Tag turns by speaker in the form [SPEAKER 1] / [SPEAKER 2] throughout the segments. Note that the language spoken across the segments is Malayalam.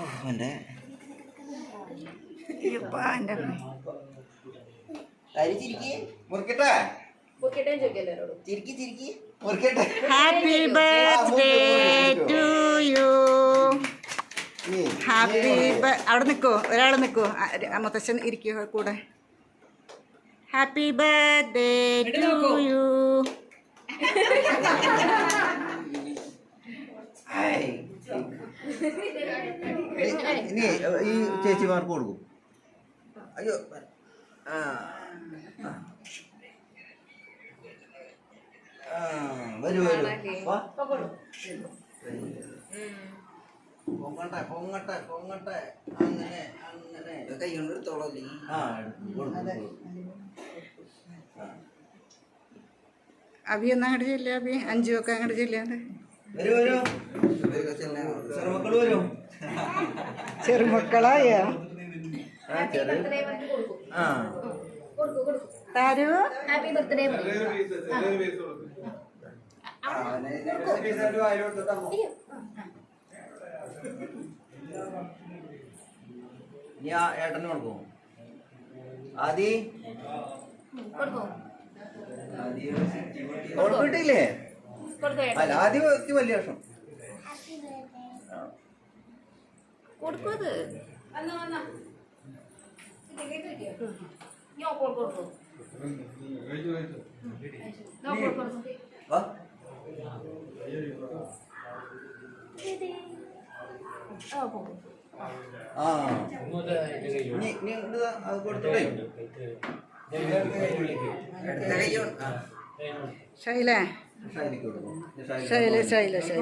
[SPEAKER 1] അവന്റെ മുറിക്കട്ടെ? ചിരിക്കി ചിരിക്കി. മുറിക്കട്ടെ.
[SPEAKER 2] ഹാപ്പി ബർത്ത്ഡേ ടു യു
[SPEAKER 1] നീ,
[SPEAKER 2] ഹാപ്പി അവിടെ നിൽക്കോ ഒരാൾ നിൽക്കോ മുത്തശ്ശൻ ഇരിക്കോ കൂടെ? ഹാപ്പി ബർത്ത്ഡേ ടു യു
[SPEAKER 1] ഇനി- ഈ ചേച്ചിമാർക്ക് കൊടുക്കും. അയ്യോ ആ വരൂ വരൂ. പൊങ്ങട്ടെ പൊങ്ങട്ടെ പൊങ്ങട്ടെ. അങ്ങനെ അങ്ങനെ. കൈ കൊണ്ട് ആ.
[SPEAKER 2] അഭി ഒന്നും അങ്ങോട്ട് ചെല്ലേ അഭി അഞ്ചു ഒക്കെ അങ്ങോട്ട് ചെല്ലാതെ
[SPEAKER 1] വരൂ വരൂ. ചെറുമക്കൾ വരൂ?
[SPEAKER 2] ചെറുമക്കളായ?
[SPEAKER 1] ആ ചെറിയ ആ.
[SPEAKER 3] കൊടുക്കൂ കൊടുക്കൂ.
[SPEAKER 2] താരു
[SPEAKER 3] ഹാപ്പി ബർത്ത്ഡേ.
[SPEAKER 1] ഇനി ആ ഏട്ടന് കൊടുക്കും ആദി?
[SPEAKER 3] കൊടുക്കൂ
[SPEAKER 1] കൊടുത്തിട്ടില്ലേ?
[SPEAKER 3] കൊടുക്കൂ
[SPEAKER 1] അല്ല ആദ്യം വലിയ വർഷം
[SPEAKER 3] കൊടുക്കൂ അത് ഞാൻ കൊടുക്കൂ കൊടുക്കൂ ഞാൻ കൊടുക്കൂ കൊടുക്കൂ
[SPEAKER 1] വാ
[SPEAKER 3] ആ
[SPEAKER 1] അത്
[SPEAKER 2] ശൈല ശൈല. ശൈല ശൈല.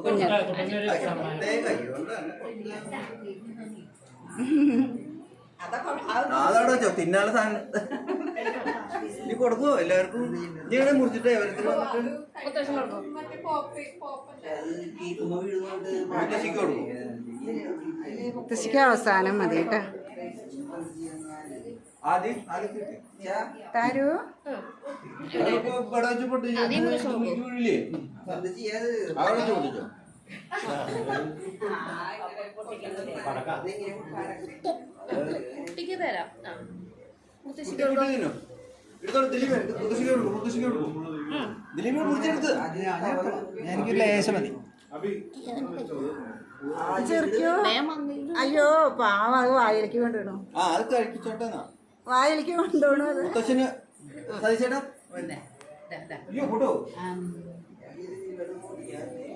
[SPEAKER 2] കുഞ്ഞ
[SPEAKER 1] സാധനം? നീ കൊടുക്കുവോ എല്ലാവർക്കും? നീ ഇങ്ങനെ മുറിച്ചിട്ടേ
[SPEAKER 3] മുത്തശ്ശൻ കൊടുക്കൂ
[SPEAKER 1] മുത്തശ്ശിക്ക് കൊടുക്കും
[SPEAKER 2] മുത്തശ്ശിക്ക് അവസാനം മതി കേട്ടോ.
[SPEAKER 1] ആദ്യം ആദ്യം.
[SPEAKER 2] താരു
[SPEAKER 1] ഇവിടെ വെച്ച്? അവിടെ വെച്ച് പൊട്ടിച്ചോ
[SPEAKER 3] കുട്ടിക്ക് തരാം.
[SPEAKER 1] എനിക്ക് ലേശം മതി
[SPEAKER 2] ചെറുക്കോ അയ്യോ പാവ അത് വായിലേക്ക്
[SPEAKER 1] ആ അത് കഴിച്ചോട്ടെ എന്നാ
[SPEAKER 2] വായിലേക്ക് കൊണ്ടുപോകണത് അത്.
[SPEAKER 1] മുത്തശ്ശന് സതീശേട്ടാ. അയ്യോ ഫോട്ടോ.
[SPEAKER 3] ആ